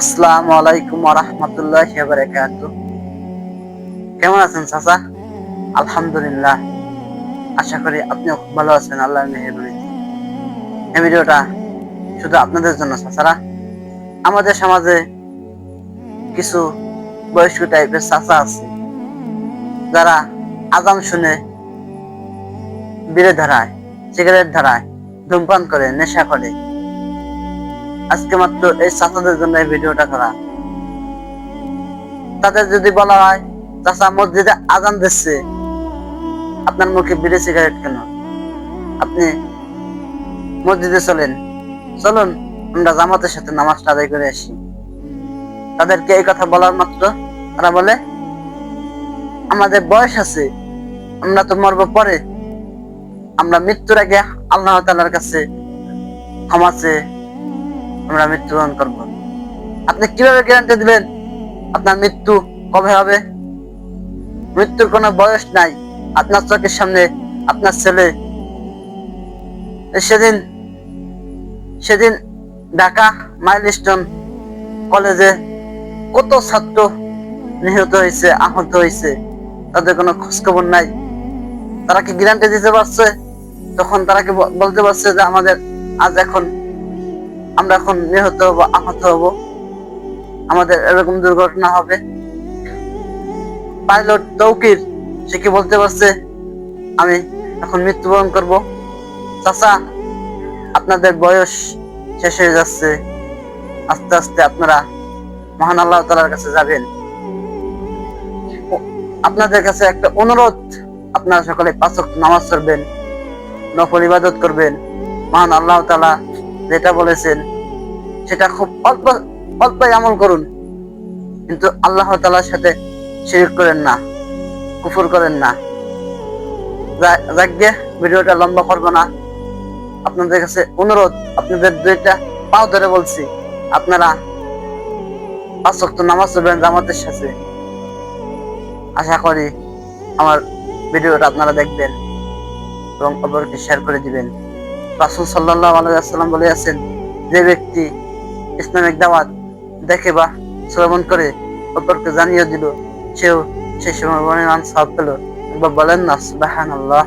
আসসালামু আলাইকুম বারাকাতু কেমন আছেন চাচা? আলহামদুলিল্লাহ। আশা করি আপনিও খুব ভালো আছেন, আল্লাহর এই ভিডিওটা শুধু আপনাদের জন্য চাচারা। আমাদের সমাজে কিছু বয়স্ক টাইপের চাচা আছে, যারা আজান শুনে বিড়ে ধরায় সিগারেট ধরায়, ধূমপান করে, নেশা করে। আজকে মাত্র এই চাচাদের জন্য এই ভিডিওটা করা। তাদের যদি বলা হয়, চাচা মসজিদে আজান দিচ্ছে, আপনার মুখে বিড়ি সিগারেট কেন? আপনি মসজিদে চলেন। চলুন, আমরা জামাতের সাথে নামাজটা আদায় করে আসি। তাদেরকে এই কথা বলার মাত্র তারা বলে, আমাদের বয়স আছে, আমরা তো মরবো পরে। আমরা মৃত্যুর আগে আল্লাহ তালার কাছে ক্ষমা চেয়ে আমরা মৃত্যুবরণ করব আপনি কীভাবে গ্যারান্টি দিবেন আপনার মৃত্যু কবে হবে? মৃত্যুর কোনো বয়স নাই, আপনার চোখের সামনে আপনার ছেলে। সেদিন সেদিন ঢাকা মাইলস্টোন কলেজে কত ছাত্র নিহত হয়েছে, আহত হয়েছে, তাদের কোনো খোঁজখবর নাই। তারা কি গ্যারান্টি দিতে পারছে? তখন তারা কি বলতে পারছে যে আমাদের আজ এখন আমরা এখন নিহত হব, আহত হব। আমাদের এরকম দুর্ঘটনা হবে। পাইলট তৌকির, সে কি বলতে পারছে? আমি এখন মৃত্যুবরণ করব। চাচা, আপনাদের বয়স শেষ হয়ে যাচ্ছে। আস্তে আস্তে আপনারা মহান আল্লাহ তালার কাছে যাবেন। আপনাদের কাছে একটা অনুরোধ। আপনারা সকলে পাঁচ ওয়াক্ত নামাজ পড়বেন, নফল ইবাদত করবেন। মহান আল্লাহ তালা যেটা বলেছেন, সেটা খুব অল্প, অল্পই আমল করুন। কিন্তু আল্লাহ তালার সাথে শিরিক করেন না, কুফর করেন না। যা- ভিডিওটা লম্বা করব না। আপনাদের কাছে অনুরোধ, আপনাদের দুইটা পাও ধরে বলছি। আপনারা পাঁচ নামাজ পড়বেন জামাতের সাথে। আশা করি আমার ভিডিওটা আপনারা দেখবেন এবং অপরকে শেয়ার করে দিবেন। রাসুল সাল্লাহ আলাইসাল্লাম বলে আছেন যে ব্যক্তি ইসলামিক দাওয়াত দেখে বা শ্রবণ করে অপরকে জানিয়ে দিল, সেও সেই সময় পরিমাণ সব পেল। বলেন না সুবাহান আল্লাহ